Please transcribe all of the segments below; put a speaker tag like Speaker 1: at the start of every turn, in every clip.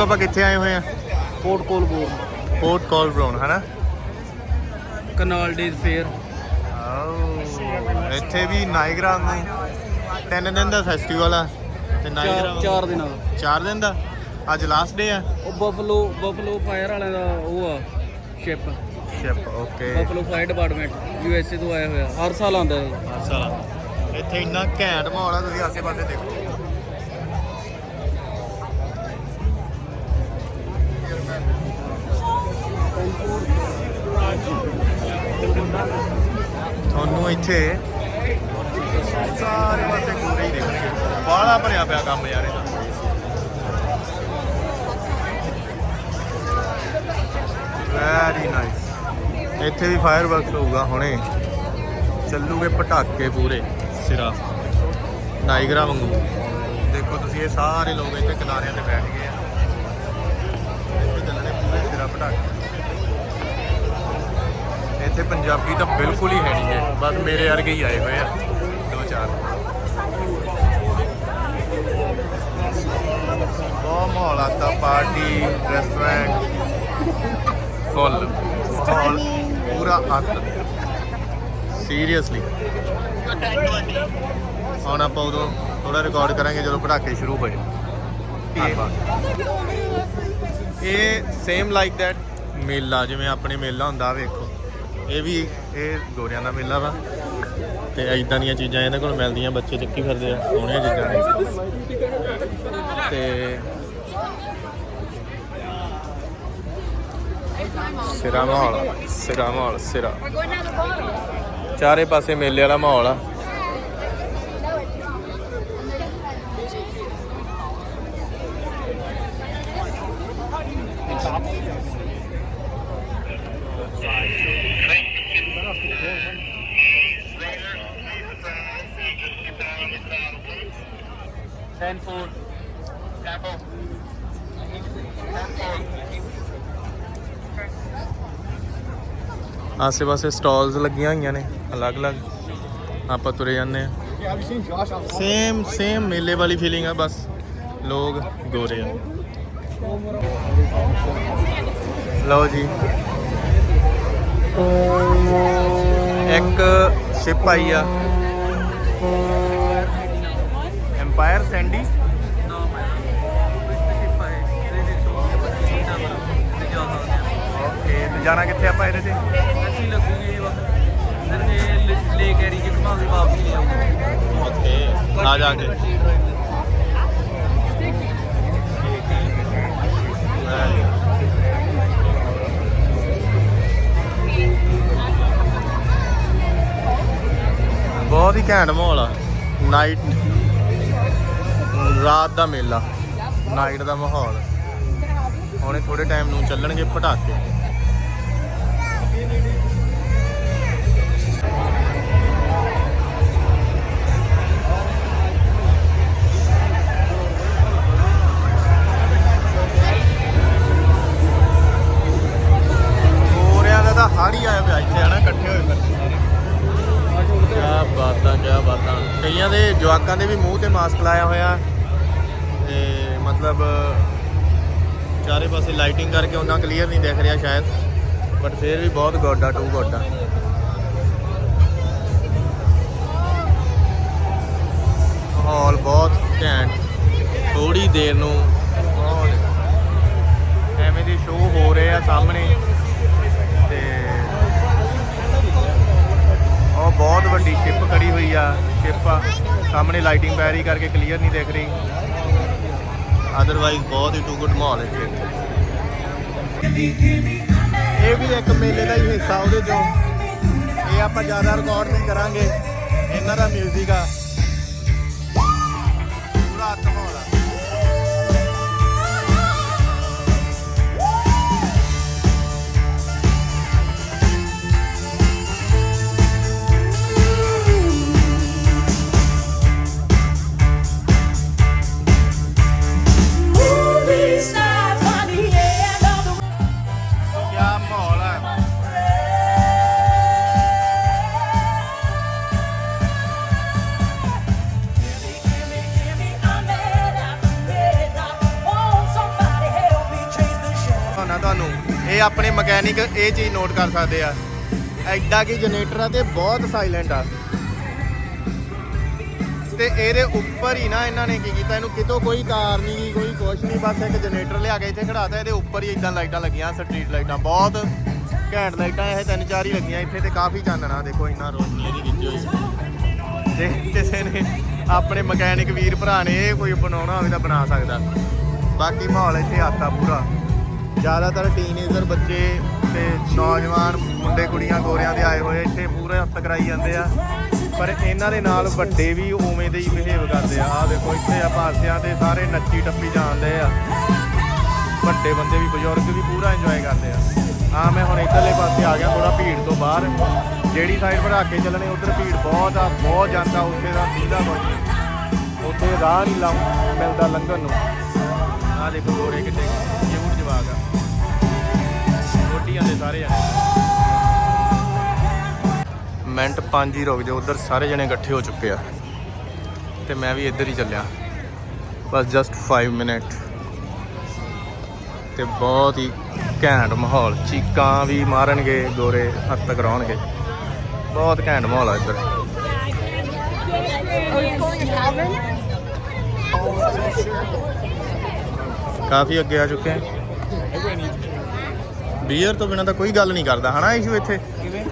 Speaker 1: ਅੰਸ਼ੂ ਆਪਾਂ ਕਿੱਥੇ ਆਏ ਹੋਏ ਆ।
Speaker 2: ਕੋਟ ਕੋਲਬੋਰ
Speaker 1: ਪੋਰਟ ਕਾਲ ਬਰਾਊਨ ਹਨਾ?
Speaker 2: Canal Days fair.
Speaker 1: ਆਓ। ਇੱਥੇ ਵੀ ਨਾਇਗਰਾ ਨੂੰ ਤਿੰਨ ਦਿਨ ਦਾ ਫੈਸਟੀਵਲ ਆ ਤੇ ਨਾਇਗਰਾ
Speaker 2: ਚਾਰ ਦਿਨਾਂ ਦਾ।
Speaker 1: ਚਾਰ ਦਿਨ ਦਾ? ਅੱਜ ਲਾਸਟ ਡੇ ਆ?
Speaker 2: ਉਹ ਬਫਲੋ ਬਫਲੋ ਫਾਇਰ ਵਾਲਿਆਂ ਦਾ ਉਹ ਆ ship
Speaker 1: ship okay
Speaker 2: Buffalo fire department U S A ਤੋਂ ਆਇਆ ਹੋਇਆ। ਹਰ ਸਾਲ ਆਉਂਦਾ ਇਹ।
Speaker 1: ਸਾਲਾ ਇੱਥੇ ਇੰਨਾ ਘੈਂਟ ਮਾਹੌਲ ਆ ਤੁਸੀਂ ਆਸੇ-ਪਾਸੇ ਦੇਖੋ। ਤੁਹਾਨੂੰ ਇੱਥੇ ਸਾਰੇ ਪਾਸੇ ਗੋਰੇ ਹੀ ਦੇਖਣਗੇ। ਬਾਹਲਾ ਭਰਿਆ ਪਿਆ ਕੰਮ ਯਾਰ ਇਹਦਾ। ਵੈਰੀ ਨਾਈਸ ਇੱਥੇ ਵੀ ਫਾਇਰ ਵਰਕਸ ਹੋਊਗਾ ਹੁਣੇ। ਚੱਲੂਗੇ ਪਟਾਕੇ ਪੂਰੇ ਸਿਰਾ। ਨਾਈਗਰਾ ਵਾਂਗੂ। ਦੇਖੋ ਤੁਸੀਂ ਇਹ ਸਾਰੇ ਲੋਕ ਇੱਥੇ ਕਿਨਾਰਿਆਂ ਤੇ ਬੈਠ ਗਏ ਆ। ਇੱਥੇ ਚੱਲਣੇ ਪੂਰੇ ਸਿਰਾ ਪਟਾਕੇ। ਇੱਥੇ ਪੰਜਾਬੀ ਤਾਂ ਬਿਲਕੁਲ ਹੀ ਹੈ ਨਹੀਂ ਹੈ। ਬਸ ਮੇਰੇ ਵਰਗੇ ਹੀ ਆਏ ਹੋਏ ਆ ਦੋ ਚਾਰ। ਬਹੁਤ ਮਾਹੌਲ ਆਤਾ ਪਾਰਟੀ ਰੈਸਟੋਰੈਂਟ ਫੁੱਲ ਮਾਹੌਲ ਪੂਰਾ ਅੱਤ ਸੀਰੀਅਸਲੀ ਹੁਣ ਆਪਾਂ ਉਦੋਂ ਥੋੜਾ ਰਿਕਾਰਡ ਕਰਾਂਗੇ ਜਦੋਂ ਪਟਾਕੇ ਸ਼ੁਰੂ ਹੋਏ। ਇਹ ਸੇਮ ਲਾਈਕ ਦੈਟ ਮੇਲਾ ਜਿਵੇਂ ਆਪਣੇ ਮੇਲਾ ਹੁੰਦਾ ਵੇਖੋ। ਇਹ ਵੀ ਇਹ ਗੋਰਿਆਂ ਦਾ ਮੇਲਾ ਵਾ ਤੇ ਐਦਾਂ ਦੀਆਂ ਚੀਜ਼ਾਂ ਇਹਨਾਂ ਕੋਲ ਮਿਲਦੀਆਂ, ਬੱਚੇ ਚੱਕੀ ਫਿਰਦੇ ਆ, ਸੋਹਣੀਆਂ ਚੀਜ਼ਾਂ ਨੇ। ਤੇ ਸਿਰਾ ਮਾਹੌਲ ਸਿਰਾ ਮਾਹੌਲ, ਸਿਰਾ। ਚਾਰੇ ਪਾਸੇ ਮੇਲੇ ਵਾਲਾ ਮਾਹੌਲ ਆ। ਆਸੇ ਪਾਸੇ ਸਟਾਲਸ ਲੱਗੀਆਂ ਹੋਈਆਂ ਨੇ, ਅਲੱਗ-ਅਲੱਗ। ਆਪਾਂ ਤੁਰੇ ਜਾਂਦੇ ਆ ਸੇਮ ਸੇਮ ਮੇਲੇ ਵਾਲੀ ਫੀਲਿੰਗ ਆ, ਬਸ ਲੋਕ ਗੋਰੇ ਆ। ਲਓ ਜੀ। ਇੱਕ ਸ਼ਿਪ ਆਈ ਆ। ਐਮਪਾਇਰ ਸੈਂਡੀ ਜਾਣਾ ਕਿੱਥੇ ਆਪਾਂ ਇਹਦੇ ਤੇ?
Speaker 2: ਲੈ ਕੇ ਰੀ ਘੁਮਾ ਕੇ ਵਾਪਸ ਲੈ ਆਉਂਗਾ
Speaker 1: ਓਕੇ ਆ ਜਾ ਕੇ। ਬਹੁਤ ਹੀ ਘੈਂਟ ਮਾਹੌਲ ਆ। ਨਾਈਟ ਰਾਤ ਦਾ ਮੇਲਾ। ਨਾਈਟ ਦਾ ਮਾਹੌਲ। ਹੁਣੇ ਥੋੜੇ ਟਾਈਮ ਨੂੰ ਚੱਲਣਗੇ ਪਟਾਕੇ। ਦਾ ਤਾਂ ਆਇਆ ਪਿਆ ਇੱਥੇ, ਹਨਾ, ਇਕੱਠੇ ਹੋਏ ਫਿਰਦੇ ਸਾਰੇ ਕਿਆ ਬਾਤਾਂ ਕਿਆ ਬਾਤਾਂ। ਕਈਆਂ ਦੇ ਜਵਾਕਾਂ ਦੇ ਵੀ ਮੂੰਹ ਤੇ ਮਾਸਕ ਲਾਇਆ ਹੋਇਆ। ਤੇ ਮਤਲਬ, ਚਾਰੇ ਪਾਸੇ ਲਾਈਟਿੰਗ ਕਰਕੇ ਉਹਨਾਂ ਕਲੀਅਰ ਨਹੀਂ ਦਿਖ ਰਿਹਾ ਸ਼ਾਇਦ। ਬਟ ਫੇਰ ਵੀ ਬਹੁਤ ਗੋਡਾ ਟੂ ਗੋਡਾ ਮਾਹੌਲ ਬਹੁਤ ਘੈਂਟ। ਥੋੜੀ ਦੇਰ ਨੂੰ ਬਹੁਤ ਐਵੇਂ ਦੇ ਸ਼ੋਅ ਹੋ ਰਹੇ ਆ ਸਾਹਮਣੇ। ਉਹ ਬਹੁਤ ਵੱਡੀ ਸ਼ਿਪ ਖੜੀ ਹੋਈ ਆ ਸ਼ਿਪ ਆ। ਸਾਹਮਣੇ ਲਾਈਟਿੰਗ ਪੈ ਰਹੀ ਕਰਕੇ ਕਲੀਅਰ ਨਹੀਂ ਦਿਖ ਰਹੀ। ਅਦਰਵਾਈਜ਼ ਬਹੁਤ ਹੀ ਟੂ ਗੁੱਡ ਮਾਹੌਲ ਇੱਥੇ। ਇਹ ਵੀ ਇੱਕ ਮੇਲੇ ਦਾ ਹੀ ਹਿੱਸਾ ਉਹਦੇ ਚੋਂ। ਇਹ ਆਪਾਂ ਜ਼ਿਆਦਾ ਰਿਕਾਰਡ ਨਹੀਂ ਕਰਾਂਗੇ। ਇਹਨਾਂ ਦਾ 뮤직 ਆ। ਪੂਰਾ ਅੱਤ ਮਾਹੌਲ ਇਹ ਆਪਣੇ ਮਕੈਨਿਕ ਇਹ ਚੀਜ਼ ਨੋਟ ਕਰ ਸਕਦੇ ਆ। ਐਡਾ ਕਿ ਜਨਰੇਟਰ ਆ ਤੇ ਬਹੁਤ ਸਾਇਲੈਂਟ ਆ। ਤੇ ਇਹਦੇ ਉੱਪਰ ਹੀ ਨਾ ਇਹਨਾਂ ਨੇ ਕੀ ਕੀਤਾ ਇਹਨੂੰ ਕਿਤੋਂ ਕੋਈ ਕਾਰ ਨਹੀਂ ਗੀ, ਕੋਈ ਕੁਛ ਨਹੀਂ ਬਸ ਇੱਕ ਜਨਰੇਟਰ ਲਿਆ ਕੇ ਇੱਥੇ ਖੜਾਤਾ ਇਹਦੇ ਉੱਪਰ ਹੀ ਇਦਾਂ ਲਾਈਟਾਂ ਲੱਗੀਆਂ ਸਟਰੀਟ ਲਾਈਟਾਂ ਬਹੁਤ ਘੈਂਟ ਲਾਈਟਾਂ ਇਹ ਤਿੰਨ ਚਾਰ ਹੀ ਲੱਗੀਆਂ ਇੱਥੇ ਤੇ ਕਾਫੀ ਚਾਨਣਾ ਦੇਖੋ ਇੰਨਾ ਰੋਸ਼ਨੀ ਇਹਦੀ ਕੀਤੀ ਹੋਈ ਹੈ ਕਿਸੇ ਨੇ ਆਪਣੇ ਮਕੈਨਿਕ ਵੀਰ ਭਰਾ ਨੇ ਇਹ ਕੋਈ ਬਣਾਉਣਾ ਹੋਵੇ ਤਾਂ ਬਣਾ ਸਕਦਾ। ਬਾਕੀ ਮਾਹੌਲ ਇੱਥੇ ਆਤਾ ਪੂਰਾ। ਜ਼ਿਆਦਾਤਰ ਟੀਨੇਜਰ ਬੱਚੇ ਤੇ ਨੌਜਵਾਨ ਮੁੰਡੇ ਕੁੜੀਆਂ ਗੋਰਿਆਂ ਦੇ ਆਏ ਹੋਏ, ਇੱਥੇ ਪੂਰੇ ਹੱਥ ਕਰਾਈ ਜਾਂਦੇ ਆ। ਪਰ ਇਹਨਾਂ ਦੇ ਨਾਲ ਵੱਡੇ ਵੀ ਉਵੇਂ ਦੇ ਹੀ ਬਿਹੇਵ ਕਰਦੇ ਆ। ਆ ਦੇਖੋ, ਇੱਥੇ ਆ ਪਾਸਿਆਂ ਤੇ ਸਾਰੇ ਨੱਚੀ ਟੱਪੀ ਜਾਂਦੇ ਆ। ਵੱਡੇ ਬੰਦੇ ਵੀ, ਬਜ਼ੁਰਗ ਵੀ ਪੂਰਾ ਇੰਜੋਏ ਕਰਦੇ ਆ। ਆ ਮੈਂ ਹੁਣ ਇੱਧਰਲੇ ਪਾਸੇ ਆ ਗਿਆ ਥੋੜਾ ਭੀੜ ਤੋਂ ਬਾਹਰ। ਜਿਹੜੀ ਸਾਈਡ ਭਰਾ ਕੇ ਚੱਲਣੇ, ਉਧਰ ਭੀੜ ਬਹੁਤ ਆ, ਬਹੁਤ ਜਾਂਦਾ, ਉੱਥੇ ਦਾ ਸੀधा ਕੋਈ ਉੱਥੇ ਰਾਹ ਨਹੀਂ ਲਾ ਮਿਲਦਾ ਲੰਘਣ ਨੂੰ। ਆ ਦੇਖੋ, ਗੋਰੇ ਕਿੱਡੇ ਕਿਊਟ ਆ। ਰੋਟੀਆਂ ਦੇ ਸਾਰੇ ਜਣੇ ਮਿੰਟ ਪੰਜ ਹੀ ਰੁਕ ਜਾਓ, ਉਧਰ ਸਾਰੇ ਜਣੇ ਇਕੱਠੇ ਹੋ ਚੁੱਕੇ ਆ। ਤੇ ਮੈਂ ਵੀ ਇੱਧਰ ਹੀ ਚੱਲਿਆ। ਬਸ ਜਸਟ 5 ਮਿੰਟ ਤੇ ਬਹੁਤ ਹੀ ਘੈਂਟ ਮਾਹੌਲ। ਚੀਕਾਂ ਵੀ ਮਾਰਨਗੇ, ਗੋਰੇ ਹੱਥ ਕਰਾਉਣਗੇ। ਬਹੁਤ ਘੈਂਟ ਮਾਹੌਲ ਆ ਇੱਧਰ। ਕਾਫੀ ਅੱਗੇ ਆ ਚੁੱਕੇ ਆ। ਬੀਅਰ ਤੋਂ ਬਿਨਾ ਤਾਂ ਕੋਈ ਗੱਲ ਨਹੀਂ ਕਰਦਾ ਹਨਾ ਇਸ਼ੂ ਇੱਥੇ?
Speaker 2: ਕਿਵੇਂ?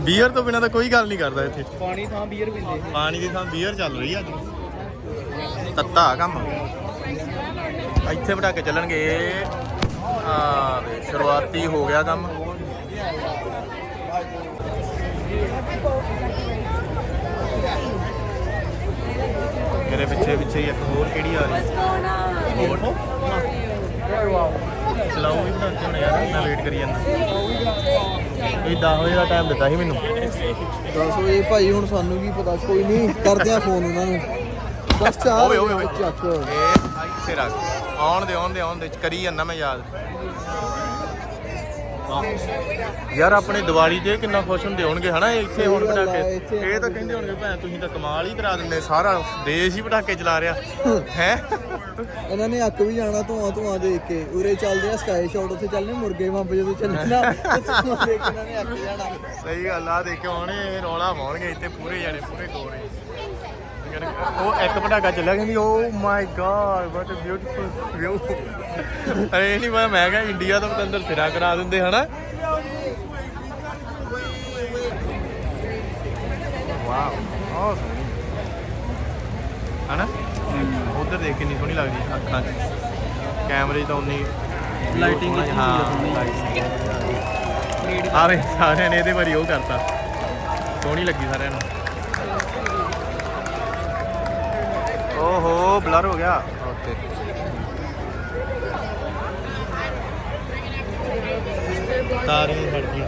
Speaker 1: ਬੀਅਰ ਤੋਂ ਬਿਨਾ ਤਾਂ ਕੋਈ ਗੱਲ ਨਹੀਂ ਕਰਦਾ ਇੱਥੇ।
Speaker 2: ਪਾਣੀ ਥਾਂ ਬੀਅਰ ਪੀਂਦੇ
Speaker 1: ਪਾਣੀ ਦੀ ਥਾਂ ਬੀਅਰ ਚੱਲ ਰਹੀ ਆ ਅੱਜ। ਤੱਤਾ ਕੰਮ। ਇੱਥੇ ਬਟਾ ਕੇ ਚੱਲਣਗੇ। ਆ ਦੇ ਸ਼ੁਰੂਆਤੀ ਹੋ ਗਿਆ ਕੰਮ। ਮੇਰੇ ਪਿੱਛੇ ਪਿੱਛੇ ਇੱਕ ਹੋਰ ਕਿਹੜੀ ਆ ਰਹੀ? ਹੋਰ ਚਲਾਉ ਵੀ ਬਣਾਉਂਦੇ ਹੋਣੇ ਯਾਰ ਮੈਂ ਵੇਟ ਕਰੀ ਜਾਂਦਾ। ਕੋਈ 10 ਵਜੇ ਦਾ ਟਾਈਮ ਦਿੱਤਾ ਸੀ ਮੈਨੂੰ।
Speaker 3: ਦੱਸ ਵਜੇ ਭਾਈ ਹੁਣ ਸਾਨੂੰ ਕੀ ਪਤਾ ਕੋਈ ਨਹੀਂ ਕਰਦੇ ਆ ਫੋਨ ਉਹਨਾਂ ਨੂੰ। ਬਸ ਚਾਹ
Speaker 1: ਓਏ ਓਏ ਓਏ।
Speaker 3: ਚੱਕ।
Speaker 1: ਇਹ ਆਉਣ ਦੇ ਆਉਣ ਦੇ ਆਉਣ ਦੇ ਕਰੀ ਜਾਂਦਾ ਮੈਂ ਯਾਦ। ਯਾਰ ਆਪਣੇ ਦੀਵਾਲੀ ਤੇ ਕਿੰਨਾ ਖੁਸ਼ ਹੁੰਦੇ ਹੋਣਗੇ ਹਨਾ? ਇੱਥੇ ਹੁਣ ਪਟਾਕੇ। ਇਹ ਤਾਂ ਕਹਿੰਦੇ ਹੋਣਗੇ ਭੈਣ ਤੁਸੀਂ ਤਾਂ ਕਮਾਲ ਹੀ ਕਰਾ ਦਿੰਦੇ ਸਾਰਾ ਦੇਸ਼ ਹੀ ਪਟਾਕੇ ਚਲਾ ਰਿਹਾ। ਹੈ?
Speaker 3: ਇਹਨਾਂ ਨੇ ਅੱਕ ਵੀ ਜਾਣਾ ਧੂਆਂ ਧੂਆਂ ਦੇਖ ਕੇ। ਉਰੇ ਚੱਲਦੇ ਆ ਸਕਾਈ ਸ਼ਾਟ ਉੱਥੇ ਚੱਲਨੇ ਮੁਰਗੇ ਬੰਬ ਜਦੋਂ ਚੱਲਣੇ ਨਾ ਤੇ ਧੂਆਂ ਦੇਖ ਕੇ ਇਹਨਾਂ ਨੇ ਅੱਕ ਜਾਣਾ।
Speaker 1: ਸਹੀ ਗੱਲ ਆ ਦੇਖਿਓ ਹੁਣ ਇਹ ਰੌਲਾ ਪਾਉਣਗੇ ਇੱਥੇ ਪੂਰੇ ਜਾਣੇ ਪੂਰੇ ਗੋਰੇ ਉਹ ਇੱਕ ਪਟਾਕਾ ਚੱਲਿਆ ਕਹਿੰਦੀ ਓ my God what a beautiful view ਅਰੇ ਨਹੀਂ ਮੈਂ ਮੈਂ ਕਿਹਾ ਇੰਡੀਆ ਤੋਂ ਪਤੰਦਰ ਸਿਰਾ ਕਰਾ ਦਿੰਦੇ ਹਨਾ? ਵਾਓ ਹਨਾ? ਉਧਰ ਦੇਖ ਕਿੰਨੀ ਸੋਹਣੀ ਲੱਗਦੀ ਅੱਖਾਂ 'ਚ। ਕੈਮਰੇ ਤਾਂ ਉਨੀ
Speaker 2: ਆ
Speaker 1: ਹਾਂ। ਸਾਰੇ ਸਾਰਿਆਂ ਨੇ ਇਹਦੇ ਵਾਰੀ ਉਹ ਕਰਤਾ। ਸੋਹਣੀ ਲੱਗੀ ਸਾਰਿਆਂ ਨੂੰ। ਓਹੋ ਬਲਰ ਹੋ ਗਿਆ। ਓਕੇ ਤਾਰੇ ਫੜ ਗਈ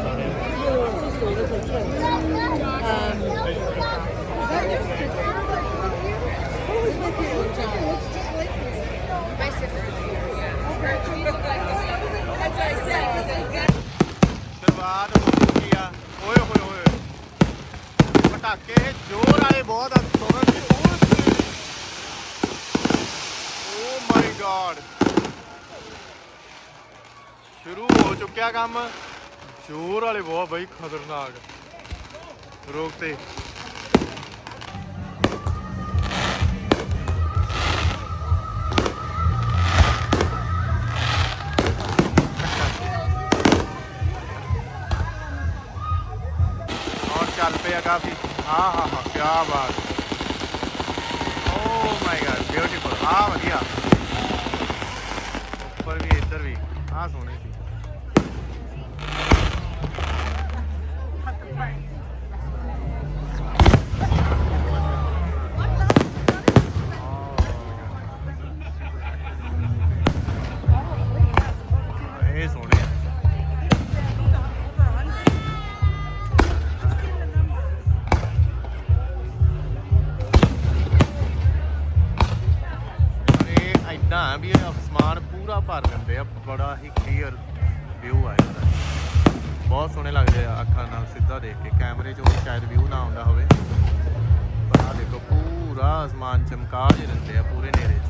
Speaker 1: ਸ਼ੁਰੂਆਤ ਹੋ ਚੁੱਕੀ ਆ। ਓਏ ਹੋਏ ਹੋਏ ਪਟਾਕੇ ਜ਼ੋਰ ਵਾਲੇ ਬਹੁਤ ਆ। ਸੁਣਨ ਦੀ ਓ ਮਾਈ ਗॉड ਸ਼ੁਰੂ ਹੋ ਚੁੱਕਿਆ ਕੰਮ ਜ਼ੋਰ ਵਾਲੇ ਬਹੁਤ ਬਈ ਖਤਰਨਾਕ ਰੋਕ ਤੇ ਔਰ ਚੱਲ ਪਿਆ ਕਾਫੀ ਹਾਂ ਹਾਂ ਹਾਂ ਕੀ ਬਾਤ ਓ ਮਾਈ ਗॉड ਬਿਊਟੀਫੁਲ ਆ ਵਧੀਆ ਉੱਪਰ ਵੀ ਇੱਧਰ ਵੀ ਆ ਸੋਹਣੇ ਸੀ ਵੀ ਇਹ ਪੂਰਾ ਭਰ ਦਿੰਦੇ ਆ ਬੜਾ ਹੀ ਕਲੀਅਰ ਵਿਊ ਆ ਇਹਦਾ। ਬਹੁਤ ਸੋਹਣੇ ਲੱਗਦੇ ਆ ਅੱਖਾਂ ਨਾਲ ਸਿੱਧਾ ਦੇਖ ਕੇ। ਕੈਮਰੇ 'ਚ ਉਹ ਸ਼ਾਇਦ ਵਿਊ ਨਾ ਆਉਂਦਾ ਹੋਵੇ। ਪਰ ਆ ਦੇਖੋ, ਪੂਰਾ ਅਸਮਾਨ ਚਮਕਾ ਜਿਹੇ ਰਹਿੰਦੇ ਆ, ਪੂਰੇ ਨੇਰੇ 'ਚ।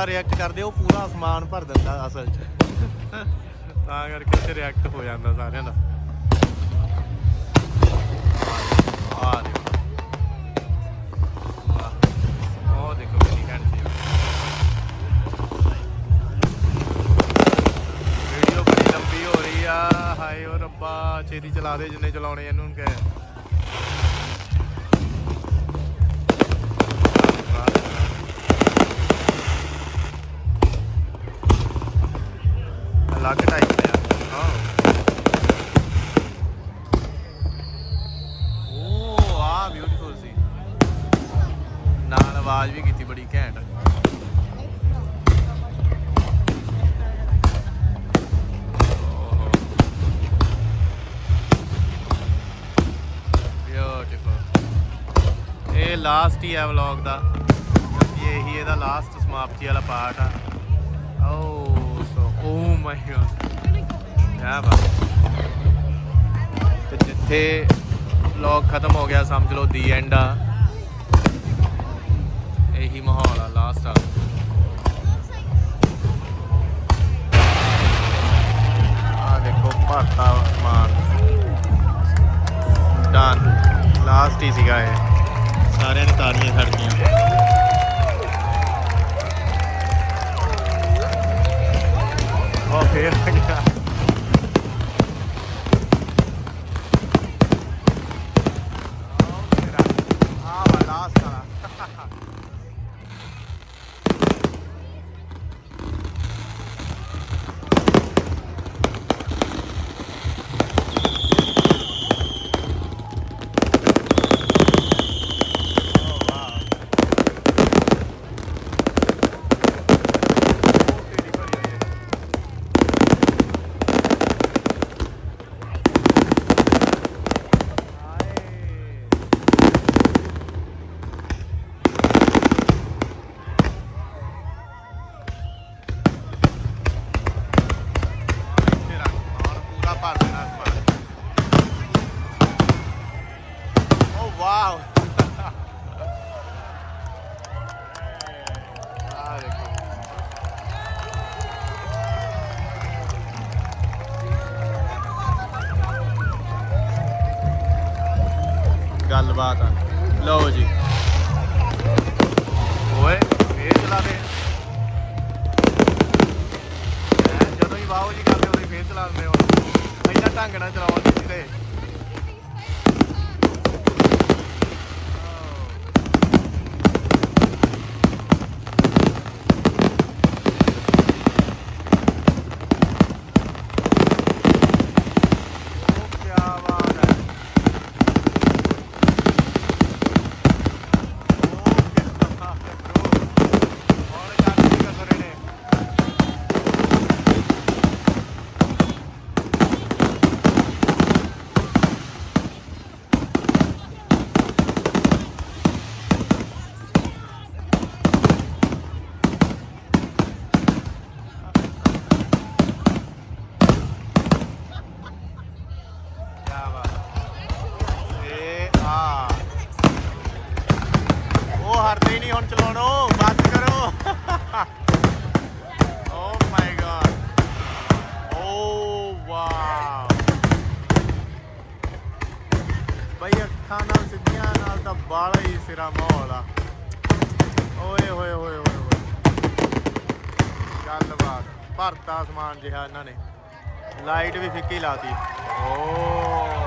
Speaker 1: ਬਾਹਲਾ ਰਿਐਕਟ ਕਰਦੇ ਉਹ ਪੂਰਾ ਅਸਮਾਨ ਭਰ ਦਿੰਦਾ ਅਸਲ 'ਚ। ਤਾਂ ਕਰਕੇ ਉੱਥੇ ਰਿਐਕਟ ਹੋ ਜਾਂਦਾ ਸਾਰਿਆਂ ਦਾ। ਆ ਦੇਖੋ। ਉਹ ਦੇਖੋ ਕਿੰਨੀ ਘੈਂਟ ਵੀਡੀਓ ਬੜੀ ਲੰਬੀ ਹੋ ਰਹੀ ਆ। ਹਾਏ ਓ ਰੱਬਾ, ਛੇਤੀ ਚਲਾ ਦੇ ਜਿੰਨੇ ਚਲਾਉਣੇ ਇਹਨੂੰ ਕਹਿ। ਆਵਾਜ਼ ਵੀ ਕੀਤੀ ਬੜੀ ਘੈਂਟ। ਬਿਊਟੀਫੁਲ ਇਹ ਲਾਸਟ ਹੀ ਆ ਵਲੌਗ ਦਾ। ਇਹੀ ਇਹਦਾ ਲਾਸਟ ਸਮਾਪਤੀ ਵਾਲਾ ਪਾਰਟ ਆ। ਓ ਸੋ ਓ ਮਾਈ ਗॉड ਕੀ ਬਾਤ। ਤੇ ਜਿੱਥੇ ਵਲੌਗ ਖਤਮ ਹੋ ਗਿਆ, ਸਮਝ ਲਓ ਦੀ ਐਂਡ ਆ। ਇਹੀ ਮਾਹੌਲ ਆ ਲਾਸਟ ਵਾਲਾ ਆ ਦੇਖੋ, ਭਾਰਤਾ ਮਾਨ। ਡਨ ਲਾਸਟ ਹੀ ਸੀਗਾ ਇਹ। ਸਾਰਿਆਂ ਨੇ ਤਾੜੀਆਂ ਖੜਕੀਆਂ। ਉਹ ਫੇਰ ਆ ਗਿਆ। ਆ ਵਾ ਲਾਸਟ ਭਰਤਾ ਸਮਾਨ ਜਿਹਾ ਇਹਨਾਂ ਨੇ। ਲਾਈਟ ਵੀ ਫਿੱਕੀ ਲਾਤੀ। ਓ।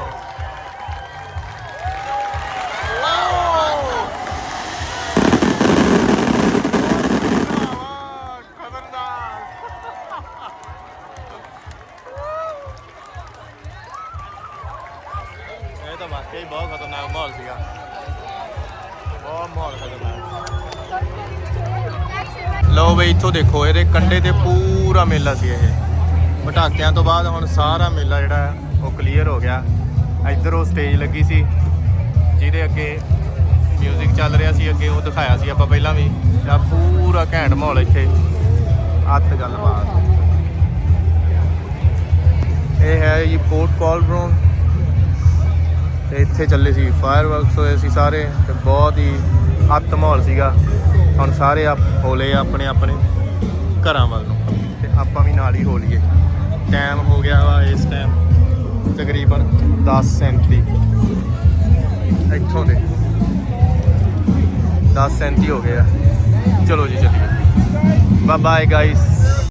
Speaker 1: ਬਈ ਇੱਥੋਂ ਦੇਖੋ, ਇਹਦੇ ਕੰਡੇ ਤੇ ਪੂਰਾ ਮੇਲਾ ਸੀ ਇਹ। ਪਟਾਕਿਆਂ ਤੋਂ ਬਾਅਦ ਹੁਣ ਸਾਰਾ ਮੇਲਾ ਜਿਹੜਾ ਉਹ ਕਲੀਅਰ ਹੋ ਗਿਆ। ਇੱਧਰ ਉਹ ਸਟੇਜ ਲੱਗੀ ਸੀ, ਜਿਹਦੇ ਅੱਗੇ ਮਿਊਜ਼ਿਕ ਚੱਲ ਰਿਹਾ ਸੀ, ਅੱਗੇ ਉਹ ਦਿਖਾਇਆ ਸੀ ਆਪਾਂ ਪਹਿਲਾਂ ਵੀ। ਜਾਂ ਪੂਰਾ ਘੈਂਟ ਮਾਹੌਲ ਇੱਥੇ। ਅੱਤ ਗੱਲਬਾਤ। ਇਹ ਹੈ ਜੀ ਪੋਰਟ ਕਾਲਬਰੋਨ ਤੇ ਇੱਥੇ ਚੱਲੇ ਸੀ ਫਾਇਰਵਰਕਸ ਹੋਏ ਸੀ ਸਾਰੇ, ਤੇ ਬਹੁਤ ਹੀ ਅੱਤ ਮਾਹੌਲ ਸੀਗਾ। ਹੁਣ ਸਾਰੇ ਆਪ ਹੋਲੇ ਆ ਆਪਣੇ ਆਪਣੇ ਘਰਾਂ ਵੱਲ ਨੂੰ। ਤੇ ਆਪਾਂ ਵੀ ਨਾਲ ਹੀ ਹੋ ਲਈਏ ਟਾਈਮ ਹੋ ਗਿਆ ਵਾ ਇਸ ਟਾਈਮ ਤਕਰੀਬਨ 10:37 ਇੱਥੋਂ ਦੇ। 10:37 ਹੋ ਗਏ ਆ। ਚਲੋ ਜੀ, ਚੱਲੀਏ। Bye bye guys